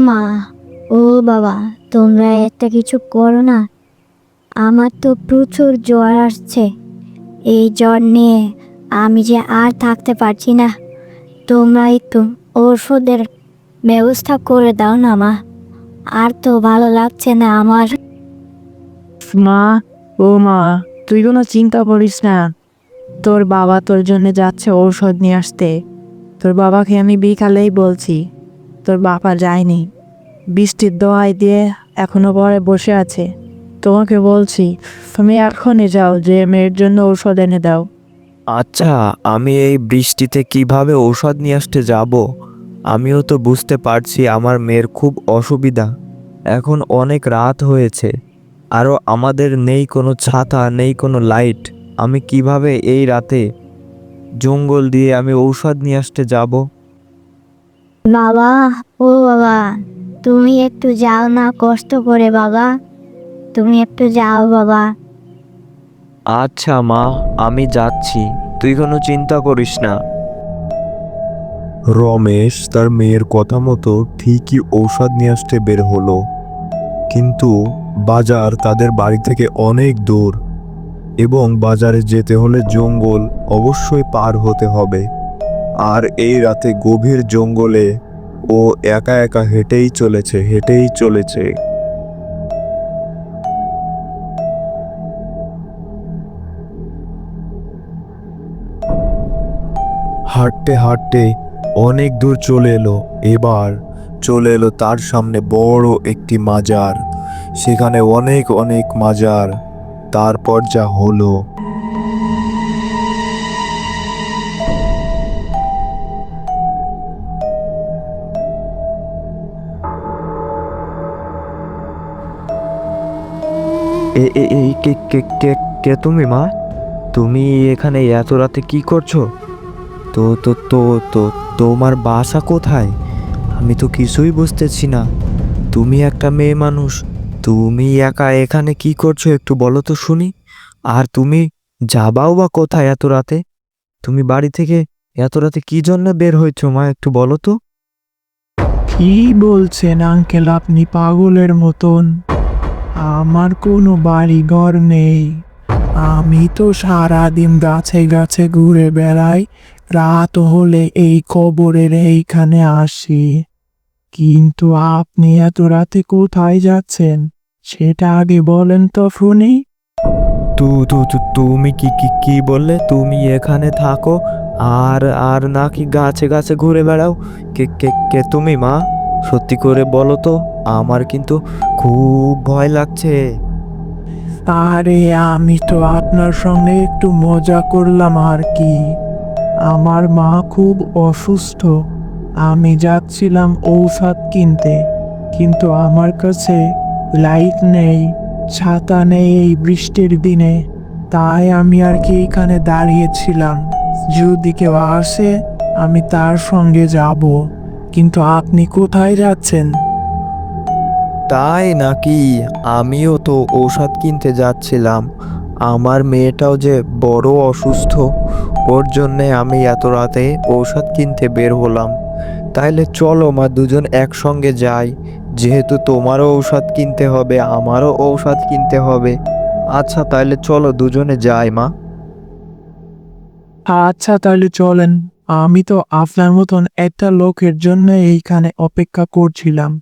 মা, ও বাবা, তোমরা একটা কিছু করো না। আমার তো প্রচুর জ্বর আসছে। এই জ্বর নিয়ে আমি যে আর থাকতে পারছি না। তোমরা একটু ওষুধের ব্যবস্থা করে দাও না, মা। আর তো ভালো লাগছে না আমার। মা, ও মা, তুই কোনো চিন্তা করিস না। তোর বাবা তোর জন্য যাচ্ছে ঔষধ নিয়ে আসতে। তোর বাবাকে আমি বিকালেই বলছি। তোর বাবা যায়নি। বৃষ্টির দোয়াই দিয়ে এখনও পরে বসে আছে। তোমাকে বলছি তুমি এখনই যাও যে মেয়ের জন্য ঔষধ এনে দাও। আচ্ছা আমি এই বৃষ্টিতে কীভাবে ঔষধ নিয়ে আসতে যাব? আমিও তো বুঝতে পারছি আমার মেয়ের খুব অসুবিধা। এখন অনেক রাত হয়েছে। আরও আমাদের নেই কোনো ছাতা নেই কোনো লাইট। আমি কীভাবে এই রাতে জঙ্গল দিয়ে আমি ঔষধ নিয়ে আসতে যাব? বাবা ও বাবা। তুমি একটু যাও না কষ্ট করে বাবা। তুমি একটু যাও বাবা। আচ্ছা মা আমি যাচ্ছি। তুই কোনো চিন্তা করিস না। রমেশ তার মেয়ের কথা মতো ঠিকই ঔষধ নিয়ে আসতে বের হলো। কিন্তু বাজার তাদের বাড়ি থেকে অনেক দূর এবং বাজারে যেতে হলে জঙ্গল অবশ্যই পার হতে হবে। আর এই রাতে গভীর জঙ্গলে ও একা একা হেঁটেই চলেছে হেঁটেই চলেছে। হাঁটতে হাঁটতে অনেক দূর চলে এলো, এবার চলে এলো তার সামনে বড় একটি মাজার। সেখানে অনেক অনেক মাজার। তারপর যা হলো। এই কে কে কে কে তুমি, মা? তুমি এখানে এত রাতে কি করছ? তো তো তো তো, তোমার বাসা কোথায়? আমি তো কিছুই বুঝতেছি না। তুমি একটা মেয়ে মানুষ। তুমি একা এখানে কি করছ একটু বলো তো শুনি। আর তুমি যাবাও বা কোথায় এত রাতে? তুমি বাড়ি থেকে এত রাতে কি জন্য বের হয়েছো, মা, একটু বলো তো? কি বলছেন, আঙ্কেল? আপনি পাগলের মতন। আমার কোনো বাড়ি ঘর নেই। আমি তো সারাদিন গাছে গাছে ঘুরে বেড়াই। রাত হলে এই কবরের এইখানে আসি। কিন্তু আপনি এত রাতে কোথায় যাচ্ছেন? সেটা আগে বলেন তো শুনি তুমি কি কি কি বললে? তুমি এখানে থাকো আর আর নাকি গাছে গাছে ঘুরে বেড়াও? কে কে কে তুমি মা? সত্যি করে বলো তো, আমার কিন্তু খুব ভয় লাগছে। আরে, আমি তো আপনার সঙ্গে একটু মজা করলাম আর কি। আমার মা খুব অসুস্থ। আমি যাচ্ছিলাম ঔষধ কিনতে। কিন্তু আমার কাছে লাইট নেই, ছাতা নেই এই বৃষ্টির দিনে। তাই আমি আর কি এখানে দাঁড়িয়েছিলাম। যদি কেউ আসে, আমি তার সঙ্গে যাব। কিন্তু আপনি কোথায় যাচ্ছেন? তাই নাকি আমিও তো ঔষধ কিনতে যাচ্ছিলাম? আমার মেয়েটাও যে বড় অসুস্থ, ওর জন্যে আমি এত রাতে ঔষধ কিনতে বের হলাম। তাইলে চলো মা দুজন একসঙ্গে যাই, যেহেতু তোমারও ঔষধ কিনতে হবে, আমারও ঔষধ কিনতে হবে। আচ্ছা তাইলে চলো দুজনে যাই মা। আচ্ছা তাহলে চলেন। আমি তো আপনার মতন একটা লোকের জন্য এইখানে অপেক্ষা করছিলাম।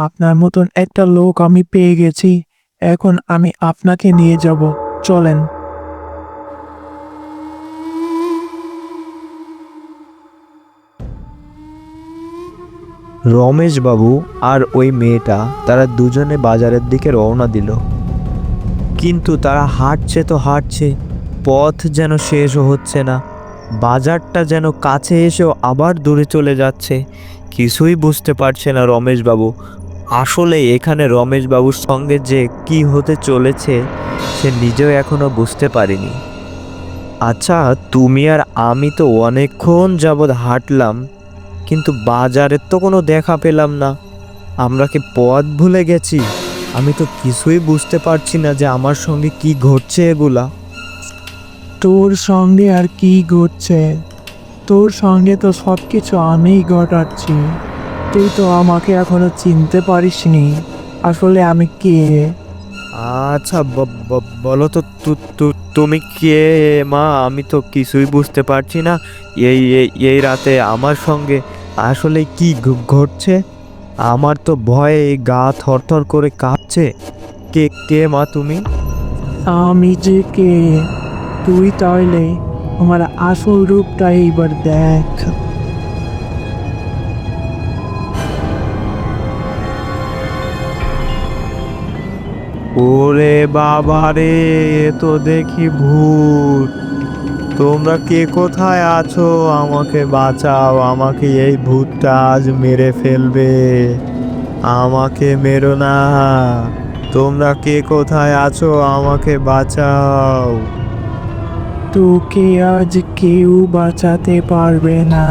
আপনার মতন একটা লোক আমি পেয়ে গেছি। এখন আমি আপনাকে নিয়ে যাব। চলেন। রমেশবাবু আর ওই মেয়েটা, তারা দুজনে বাজারের দিকে রওনা দিল। কিন্তু তারা হাঁটছে তো হাঁটছে, পথ যেন শেষও হচ্ছে না। বাজারটা যেন কাছে এসেও আবার দূরে চলে যাচ্ছে। কিছুই বুঝতে পারছে না রমেশবাবু। আসলে এখানে রমেশবাবুর সঙ্গে যে কি হতে চলেছে, সে নিজেও এখনও বুঝতে পারিনি। আচ্ছা তুমি আর আমি তো অনেকক্ষণ যাবৎ হাঁটলাম, কিন্তু বাজারের তো কোনো দেখা পেলাম না। আমরা কি পথ ভুলে গেছি? আমি তো কিছুই বুঝতে পারছি না যে আমার সঙ্গে কি ঘটছে এগুলা। তোর সঙ্গে আর কি ঘটছে? তোর সঙ্গে তো সব কিছু আমিই ঘটাচ্ছি। তুই তো আমাকে এখনও চিনতে পারিসনি। আসলে আমি কে? আচ্ছা বলো তো তুমি কে? মা আমি তো কিছুই বুঝতে পারছি না। এই এই- এই রাতে আমার সঙ্গে আসলে কি ঘটছে? আমার তো ভয়ে গা থরথর করে কাঁপছে। কে কে মা তুমি? আমি যে কে? তুই তাহলে আমার আসল রূপটা এইবার দেখ। ওরে বাবা রে তো দেখি ভূত। তোমরা কে কোথায় আছো? আমাকে বাঁচাও, আমাকে এই ভূতটা আজ মেরে ফেলবে। আমাকে মেরো না। তোমরা কে কোথায় আছো? আমাকে বাঁচাও। তোকে আজ কেউ বাঁচাতে পারবে না।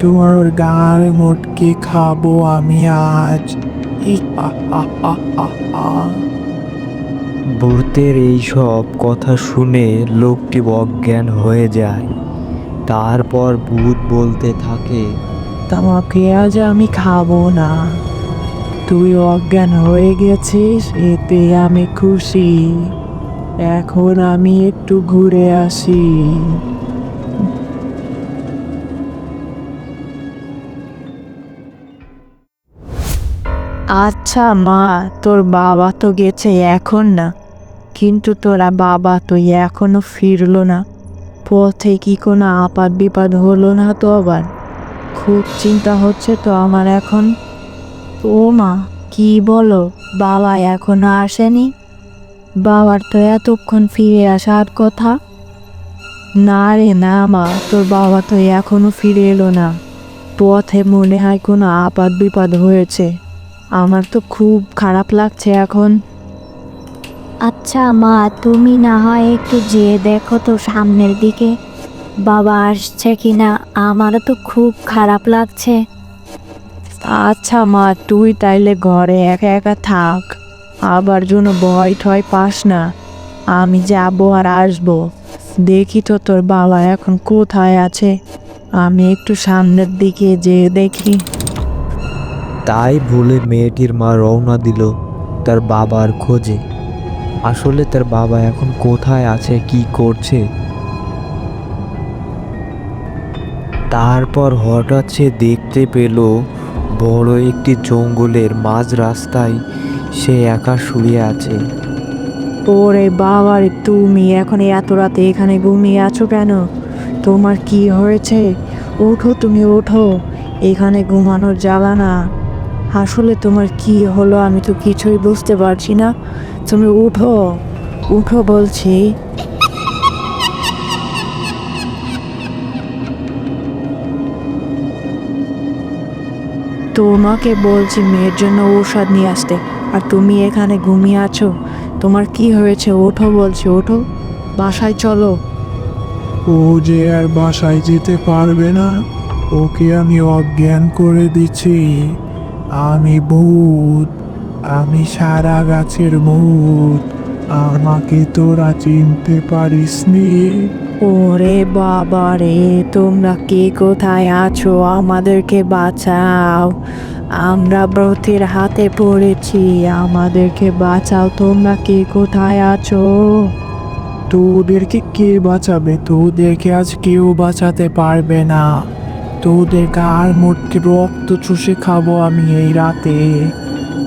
তোমার গাল মোটকে খাব আমি আজ। ভূতের এই সব কথা শুনে লোকটি অজ্ঞান হয়ে যায়। তারপর ভূত বলতে থাকে, তোমাকে আজ আমি খাব না। তুই অজ্ঞান হয়ে গেছিস, এতে আমি খুশি। এখন আমি একটু ঘুরে আসি। আচ্ছা মা, তোর বাবা তো গেছে এখন না। কিন্তু তোরা বাবা তো এখনও ফিরলো না। পথে কি কোনো আপাত বিপদ হলো না তো আবার? খুব চিন্তা হচ্ছে তো আমার এখন। ও মা, কি বলো, বাবা এখনও আসেনি? বাবার তো এতক্ষণ ফিরে আসার কথা। না রে, না মা, তোর বাবা তো এখনও ফিরে এলো না। পথে মনে হয় কোনো আপাত বিপদ হয়েছে। আমার তো খুব খারাপ লাগছে এখন। আচ্ছা মা তুমি না হয় একটু যেয়ে দেখো তো সামনের দিকে। বাবা আসছে কিনা আমারও তো খুব খারাপ লাগছে। আচ্ছা মা তুই তাইলে ঘরে একা একা থাক। আবার যেন ভয় ঠয় পাস না। আমি যাব আর আসব। দেখি তো তোর বাবা এখন কোথায় আছে। আমি একটু সামনের দিকে যেয়ে দেখি। তাই বলে মেয়েটির মা রওনা দিল তার বাবার খোঁজে। আসলে তার বাবা এখন কোথায় আছে, কি করছে? তারপর হঠাৎ সে দেখতে পেল বড় একটি জঙ্গলের মাঝ রাস্তায় সে একা শুয়ে আছে। ওরে বাবারে, তুমি এখন এত রাতে এখানে ঘুমিয়ে আছো কেন? তোমার কি হয়েছে? ওঠো, তুমি ওঠো। এখানে ঘুমানোর জ্বালা না। আসলে তোমার কি হলো আমি তো কিছুই বুঝতে পারছি না। তুমি উঠো উঠো বলছি। তোমাকে বলছি মেয়ের জন্য ঔষধ নিয়ে আসতে, আর তুমি এখানে ঘুমিয়ে আছো। তোমার কি হয়েছে? ওঠো বলছি ওঠো বাসায় চলো। ও যে আর বাসায় যেতে পারবে না, ওকে আমি অজ্ঞান করে দিচ্ছি। আমি ভূত আমি সারা গাছের ভূত। আমাকে তোরা চিনতে পারিসনি? ওরে বাবা রে তোমরা কে কোথায় আছো? আমাদেরকে বাঁচাও। আমরা ব্রতের হাতে পড়েছি আমাদেরকে বাঁচাও। তোমরা কে কোথায় আছো? তোদেরকে কে বাঁচাবে? তোদেরকে আজ কেউ বাঁচাতে পারবে না। তোদের গার মোটকে রক্ত চুষে খাব আমি এই রাতে?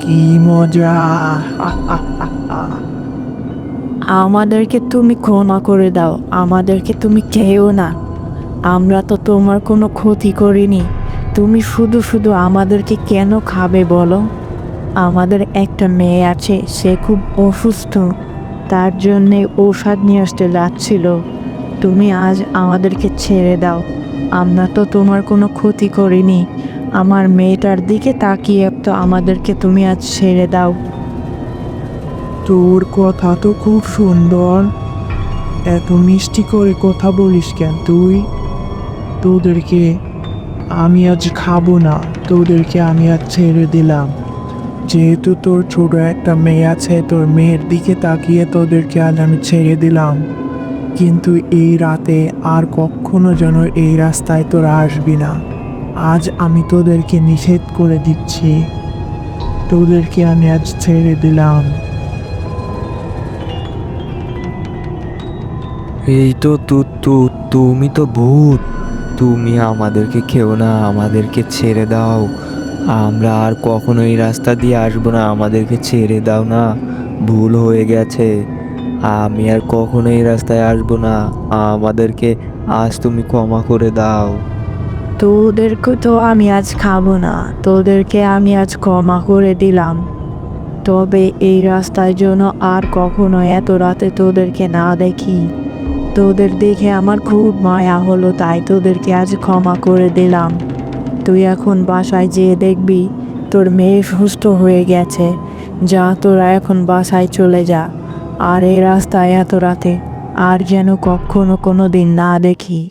কি মজা? আমাদেরকে তুমি ক্ষমা করে দাও, আমাদেরকে তুমি খেয়েও না। আমরা তো তোমার কোনো ক্ষতি করিনি। তুমি শুধু শুধু আমাদেরকে কেন খাবে বলো? আমাদের একটা মেয়ে আছে, সে খুব অসুস্থ। তার জন্যে ঔষধ নিয়ে আসতে লাগছিল তুমি আজ আমাদেরকে ছেড়ে দাও। আমরা তো তোমার কোনো ক্ষতি করিনি। আমার মেয়েটার দিকে তাকিয়ে তো আমাদেরকে তুমি আজ ছেড়ে দাও। তোর কথা তো খুব সুন্দর। এত মিষ্টি করে কথা বলিস কেন তুই? তোদেরকে আমি আজ খাব না। তোদেরকে আমি আজ ছেড়ে দিলাম। যেহেতু তোর ছোট একটা মেয়ে আছে, তোর মেয়ের দিকে তাকিয়ে তোদেরকে আজ আমি ছেড়ে দিলাম। কিন্তু এই রাতে আর কখনো যেন এই রাস্তায় তোরা আসবি না। আজ আমি তোদেরকে নিষেধ করে দিচ্ছি। তোদেরকে আমি আজ ছেড়ে দিলাম। এই তো তু তু, তুমি তো ভূত। তুমি আমাদেরকে খেও না, আমাদেরকে ছেড়ে দাও। আমরা আর কখনো এই রাস্তা দিয়ে আসব না, আমাদেরকে ছেড়ে দাও না। ভুল হয়ে গেছে। আমি আর কখনো এই রাস্তায় আসব না। আমাদেরকে আজ তুমি ক্ষমা করে দাও। তোদেরকে তো আমি আজ খাব না। তোদেরকে আমি আজ ক্ষমা করে দিলাম। তবে এই রাস্তার জন্য আর কখনো এত রাতে তোদেরকে না দেখি। তোদের দেখে আমার খুব মায়া হলো, তাই তোদেরকে আজ ক্ষমা করে দিলাম। তুই এখন বাসায় যেয়ে দেখবি, তোর মেয়ে সুস্থ হয়ে গেছে। যা তোরা এখন বাসায় চলে যা। আর এই রাস্তায় এত রাতে আর যেন কখনো কোনো দিন না দেখি।